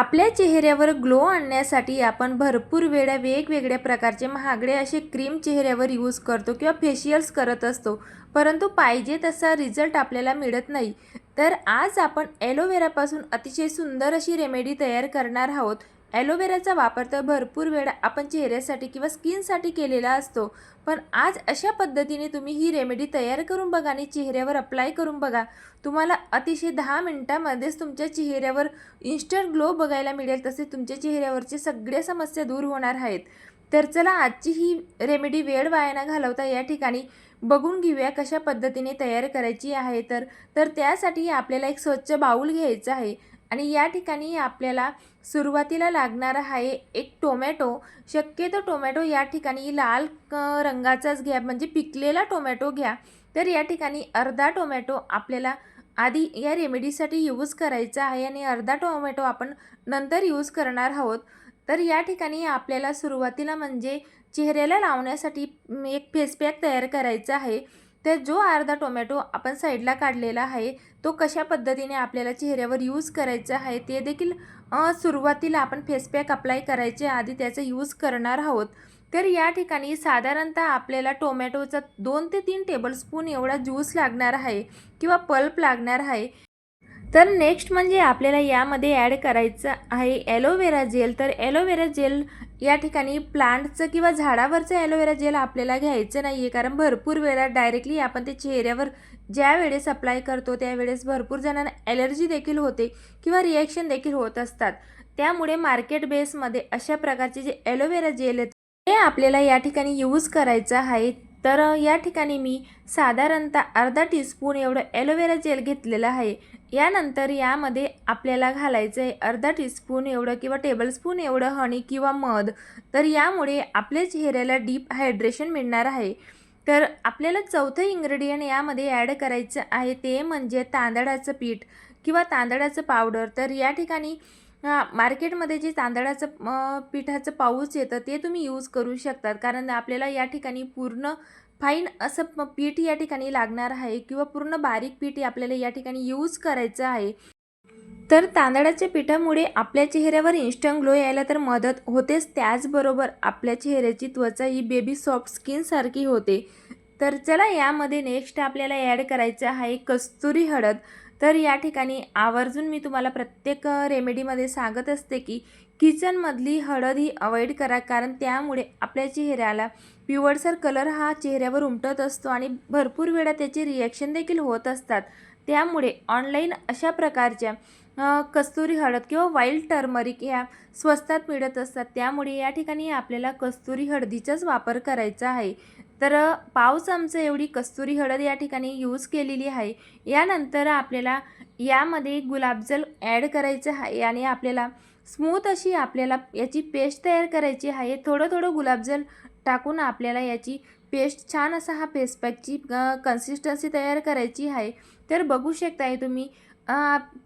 आपल्या चेहऱ्यावर ग्लो आणण्यासाठी आपण भरपूर वेळा वेगवेगळ्या प्रकारचे महागडे असे क्रीम चेहऱ्यावर यूज करतो किंवा फेशियल्स करत असतो. परंतु पाहिजे तसा रिझल्ट आपल्याला मिळत नाही. तर आज आपण ॲलोवेरापासून अतिशय सुंदर अशी रेमेडी तयार करणार आहोत. ॲलोवेराचा वापर तर भरपूर वेळा आपण चेहऱ्यासाठी किंवा स्किनसाठी केलेला असतो. पण आज अशा पद्धतीने तुम्ही ही रेमेडी तयार करून बघा आणि चेहऱ्यावर अप्लाय करून बघा. तुम्हाला अतिशय दहा मिनटामध्येच तुमच्या चेहऱ्यावर इन्स्टंट ग्लो बघायला मिळेल तसे तुमच्या चेहऱ्यावरचे सगळ्या समस्या दूर होणार आहेत. तर चला आजची ही रेमेडी वेळ वाया न घालवता या ठिकाणी बघून घेऊया कशा पद्धतीने तयार करायची आहे. तर तर त्यासाठी आपल्याला एक स्वच्छ बाऊल घ्यायचा आहे. आणि या ठिकाणी आपल्याला सुरुवातीला लागणारा आहे एक टोमॅटो. शक्यतो टोमॅटो या ठिकाणी लाल रंगाचाच घ्या म्हणजे पिकलेला टोमॅटो घ्या. तर या ठिकाणी अर्धा टोमॅटो आपल्याला आधी या रेमेडीसाठी यूज करायचा आहे आणि अर्धा टोमॅटो आपण नंतर यूज करणार आहोत. तर या ठिकाणी आपल्याला सुरुवातीला म्हणजे चेहऱ्याला लावण्यासाठी एक फेस पॅक तयार करायचा आहे. तर जो अर्धा टोमॅटो आपण साईडला काढलेला आहे तो कशा पद्धतीने आपल्याला चेहऱ्यावर यूज करायचा आहे ते देखील सुरुवातीला आपण फेस पॅक अप्लाय करायचे आधी त्याचा यूज करणार आहोत. तर या ठिकाणी साधारणतः आपल्याला टोमॅटोचा दोन ते तीन टेबलस्पून एवढा ज्यूस लागणार आहे किंवा पल्प लागणार आहे. तर नेक्स्ट म्हणजे आपल्याला यामध्ये ॲड करायचं आहे ॲलोवेरा जेल तर ॲलोवेरा जेल या ठिकाणी प्लांटचं किंवा झाडावरचं ॲलोवेरा जेल आपल्याला घ्यायचं नाही आहे कारण भरपूर वेळा डायरेक्टली आपण ते चेहऱ्यावर ज्या वेळेस अप्लाय करतो त्यावेळेस भरपूर जणांना ॲलर्जी देखील होते किंवा रिॲक्शन देखील होत असतात. त्यामुळे मार्केट बेसमध्ये अशा प्रकारचे जे ॲलोवेरा जेल आहेत ते आपल्याला या ठिकाणी यूज करायचं आहे. तर या ठिकाणी मी साधारणतः अर्धा टीस्पून एवढं ॲलोवेरा जेल घेतलेलं आहे. यानंतर यामध्ये आपल्याला घालायचं आहे अर्धा टीस्पून एवढं किंवा टेबलस्पून एवढं हनी किंवा मध. तर यामुळे आपल्या चेहऱ्याला डीप हायड्रेशन मिळणार आहे. तर आपल्याला चौथं इंग्रेडियंट यामध्ये ॲड करायचं आहे ते म्हणजे तांदळाचं पीठ किंवा तांदळाचं पावडर तर या ठिकाणी हा, मार्केटमध्ये जे तांदळाचं पिठाचं पाऊच येतं ते तुम्ही यूज करू शकतात. कारण आपल्याला या ठिकाणी पूर्ण फाईन असं पीठ या ठिकाणी लागणार आहे किंवा पूर्ण बारीक पीठ आपल्याला या ठिकाणी यूज करायचं आहे. तर तांदळाच्या पिठामुळे आपल्या चेहऱ्यावर इन्स्टंट ग्लो यायला तर मदत होतेच. त्याचबरोबर आपल्या चेहऱ्याची त्वचा ही बेबी सॉफ्ट स्किनसारखी होते. तर चला यामध्ये नेक्स्ट आपल्याला ॲड करायचं आहे कस्तुरी हळद. तर या ठिकाणी आवर्जून मी तुम्हाला प्रत्येक रेमेडीमध्ये सांगत असते की किचनमधली हळद ही अवॉइड करा. कारण त्यामुळे आपल्या चेहऱ्याला पिवळसर कलर हा चेहऱ्यावर उमटत असतो आणि भरपूर वेळा त्याचे रिॲक्शन देखील होत असतात. त्यामुळे ऑनलाईन अशा प्रकारच्या कस्तुरी हळद किंवा वाईल्ड टर्मरिक ह्या स्वस्तात मिळत असतात. त्यामुळे या ठिकाणी आपल्याला कस्तुरी हळदीचाच वापर करायचा आहे. तर पाव चमचं एवढी कस्तुरी हळद या ठिकाणी यूज केलेली आहे. यानंतर आपल्याला यामध्ये गुलाबजल ॲड करायचं आहे आणि आपल्याला स्मूथ अशी आपल्याला याची पेस्ट तयार करायची आहे. थोडं थोडं गुलाबजल टाकून आपल्याला याची पेस्ट छान असा हा फेस पॅकची कन्सिस्टन्सी तयार करायची आहे. तर बघू शकताय तुम्ही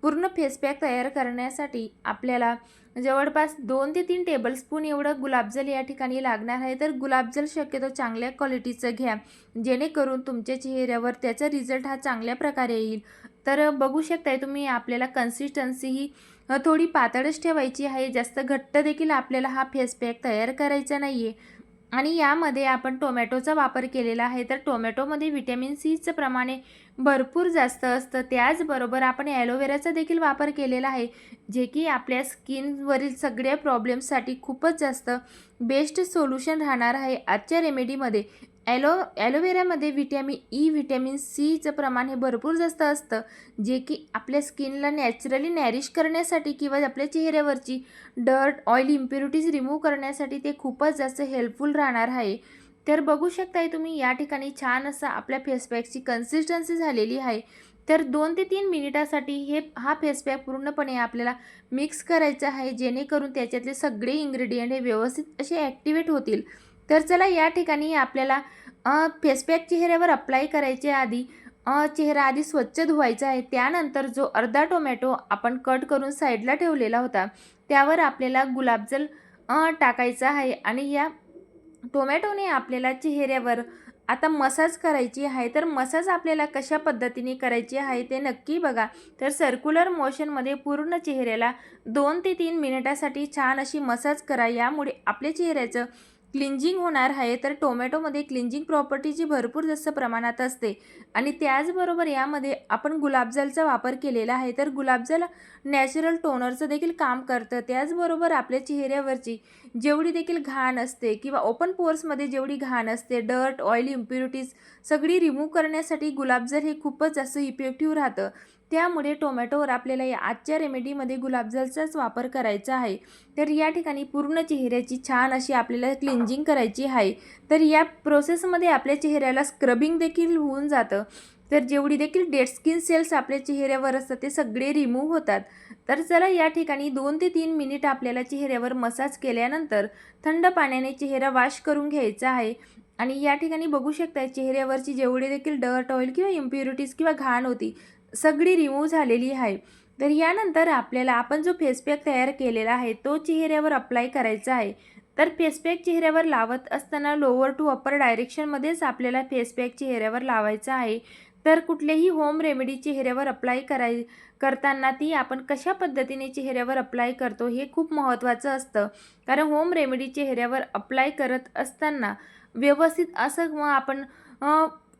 पूर्ण फेस पॅक तयार करण्यासाठी आपल्याला जवळपास दोन ते तीन टेबलस्पून एवढं गुलाबजल या ठिकाणी लागणार आहे. तर गुलाबजल शक्यतो चांगल्या क्वालिटीचं घ्या. जेणेकरून तुमच्या चेहऱ्यावर त्याचा रिझल्ट हा चांगल्या प्रकारे येईल. तर बघू शकताय तुम्ही आपल्याला कन्सिस्टन्सी ही थोडी पातळच ठेवायची आहे. जास्त घट्ट देखील आपल्याला हा फेस पॅक तयार करायचा नाही आहे आणि यामध्ये आपण टोमॅटोचा वापर केलेला आहे. तर टोमॅटोमध्ये व्हिटॅमिन सीचं प्रमाणे भरपूर जास्त असतं. त्याचबरोबर आपण ॲलोवेराचा देखील वापर केलेला आहे जे की आपल्या स्किनवरील सगळ्या प्रॉब्लेम्ससाठी खूपच जास्त बेस्ट सोल्युशन राहणार आहे. आजच्या रेमेडीमध्ये ॲलो ॲलोवेरामध्ये व्हिटॅमिन ई व्हिटॅमिन सीचं प्रमाण हे भरपूर जास्त असतं जे की आपल्या स्किनला नॅचरली नॅरिश करण्यासाठी किंवा आपल्या चेहऱ्यावरची डर्ट ऑइल इम्प्युरिटीज रिमूव्ह करण्यासाठी ते खूपच जास्त हेल्पफुल राहणार आहे. तर बघू शकताय तुम्ही या ठिकाणी छान असा आपल्या फेसपॅकची कन्सिस्टन्सी झालेली आहे. तर दोन ते तीन मिनिटासाठी हे हा फेसपॅक पूर्णपणे आपल्याला मिक्स करायचा आहे जेणेकरून त्याच्यातले सगळे इन्ग्रेडियंट हे व्यवस्थित असे ॲक्टिवेट होतील. तर चला या ठिकाणी आपल्याला फेसपॅक चेहऱ्यावर अप्लाय करायच्या आधी चेहरा आधी स्वच्छ धुवायचा आहे. त्यानंतर जो अर्धा टोमॅटो आपण कट करून साईडला ठेवलेला होता त्यावर आपल्याला गुलाबजल टाकायचा आहे आणि या टोमॅटोने आपल्याला चेहऱ्यावर आता मसाज करायची आहे. तर मसाज आपल्याला कशा पद्धतीने करायची आहे ते नक्की बघा. तर सर्क्युलर मोशनमध्ये पूर्ण चेहऱ्याला दोन ते तीन मिनिटासाठी छान अशी मसाज करा. यामुळे आपल्या चेहऱ्याचं क्लिंजिंग होणार आहे तर टोमॅटोमध्ये क्लिंजिंग प्रॉपर्टीची भरपूर जास्त प्रमाणात असते. आणि त्याचबरोबर यामध्ये आपण गुलाबजलचा वापर केलेला आहे तर गुलाबजल नॅचरल टोनरचं देखील काम करतं. त्याचबरोबर आपल्या चेहऱ्यावरची जेवढी देखील घाण असते किंवा ओपन पोर्समध्ये जेवढी घाण असते डर्ट ऑइल इम्प्युरिटीज सगळी रिमूव्ह करण्यासाठी गुलाबजल हे खूपच जास्त इफेक्टिव्ह राहतं. त्यामुळे टोमॅटोवर आपल्याला या आजच्या रेमेडीमध्ये गुलाबजलचाच वापर करायचा आहे. तर या ठिकाणी पूर्ण चेहऱ्याची छान अशी आपल्याला क्लिन्जिंग करायची आहे. तर या प्रोसेसमध्ये आपल्या चेहऱ्याला स्क्रबिंग देखील होऊन जातं. तर जेवढी देखील डेड स्किन सेल्स आपल्या चेहऱ्यावर असतात ते सगळे रिमूव्ह होतात. तर चला या ठिकाणी दोन ते तीन मिनिट आपल्याला चेहऱ्यावर मसाज केल्यानंतर थंड पाण्याने चेहरा वॉश करून घ्यायचा आहे. आणि या ठिकाणी बघू शकता चेहऱ्यावरची जेवढी देखील डर्ट ऑइल किंवा इम्प्युरिटीज किंवा घाण होती सगळी रिमूव्ह झालेली आहे. तर यानंतर आपल्याला आपण जो फेसपॅक तयार केलेला आहे तो चेहऱ्यावर अप्लाय करायचा आहे. तर फेसपॅक चेहऱ्यावर लावत असताना लोअर टू अप्पर डायरेक्शनमध्येच आपल्याला फेसपॅक चेहऱ्यावर लावायचा आहे. तर कुठलेही होम रेमेडी चेहऱ्यावर अप्लाय कराय करताना ती आपण कशा पद्धतीने चेहऱ्यावर अप्लाय करतो हे खूप महत्त्वाचं असतं. कारण होम रेमेडी चेहऱ्यावर अप्लाय करत असताना व्यवस्थित असं मग आपण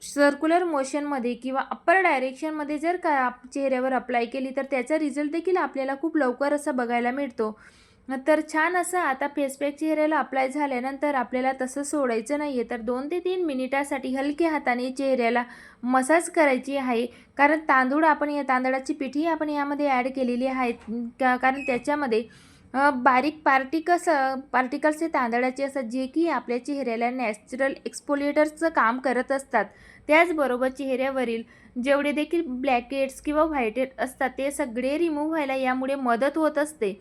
सर्क्युलर मोशनमध्ये किंवा अप्पर डायरेक्शनमध्ये जर का चेहऱ्यावर अप्लाय केली तर त्याचा रिझल्ट देखील आपल्याला खूप लवकर असा बघायला मिळतो. तर छान असं आता फेसपॅक चेहऱ्याला अप्लाय झाल्यानंतर आपल्याला तसं सोडायचं नाही आहे तर दोन ते तीन मिनिटासाठी हलक्या हाताने चेहऱ्याला मसाज करायची आहे. कारण तांदूळ आपण या तांदळाची पिठी आपण यामध्ये ॲड केलेली आहे का कारण त्याच्यामध्ये बारीक पार्टिकल्स पार्टिकल्स हे तांदळाचे असतात जे की आपल्या चेहऱ्याला नॅचरल एक्सपोलिएटर्सचं काम करत असतात. त्याचबरोबर चेहऱ्यावरील जेवढे देखील ब्लॅकेट्स किंवा व्हायटेड असतात ते सगळे रिमूव्ह व्हायला यामुळे मदत होत असते.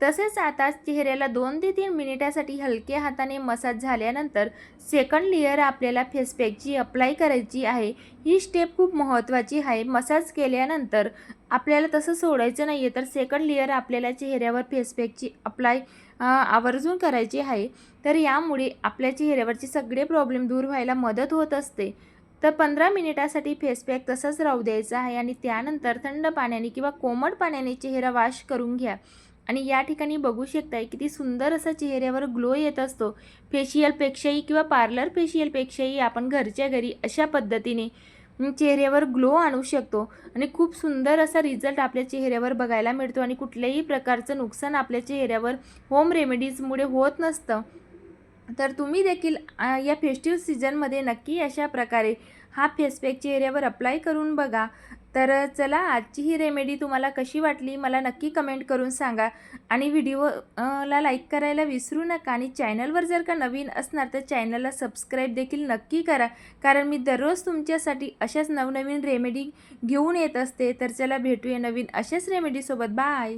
तसेच आता चेहऱ्याला दोन ते तीन मिनिटासाठी हलक्या हाताने मसाज झाल्यानंतर सेकंड लेअर आपल्याला फेसपॅकची अप्लाय करायची आहे. ही स्टेप खूप महत्त्वाची आहे. मसाज केल्यानंतर आपल्याला तसं सोडायचं नाही आहे तर सेकंड लेअर आपल्याला चेहऱ्यावर फेसपॅकची अप्लाय आवर्जून करायची आहे. तर यामुळे आपल्या चेहऱ्यावरचे सगळे प्रॉब्लेम दूर व्हायला मदत होत असते. तर पंधरा मिनिटासाठी फेसपॅक तसंच राहू द्यायचा आहे आणि त्यानंतर थंड पाण्याने किंवा कोमट पाण्याने चेहरा वॉश करून घ्या. आणि या ठिकाणी बघू शकताय किती सुंदर असा चेहऱ्यावर ग्लो येत असतो. फेशियलपेक्षाही किंवा पार्लर फेशियलपेक्षाही आपण घरच्या घरी अशा पद्धतीने चेहऱ्यावर ग्लो आणू शकतो. आणि खूप सुंदर असा रिझल्ट आपल्या चेहऱ्यावर बघायला मिळतो आणि कुठल्याही प्रकारचं नुकसान आपल्या चेहऱ्यावर होम रेमेडीजमुळे होत नसतं. तर तुम्ही देखील या फेस्टिव्ह सीझनमध्ये नक्की अशा प्रकारे हा फेसपॅक चेहऱ्यावर अप्लाय करून बघा. तर चला आजची ही रेमेडी तुम्हाला कशी वाटली मला नक्की कमेंट करून सांगा. आणि व्हिडिओला लाईक करायला विसरू नका आणि चॅनलवर जर का नवीन असणार तर चॅनलला सबस्क्राईब देखील नक्की करा. कारण मी दररोज तुमच्यासाठी अशाच नवनवीन रेमेडी घेऊन येत असते. तर चला भेटूया नवीन अशाच रेमेडीसोबत. बाय!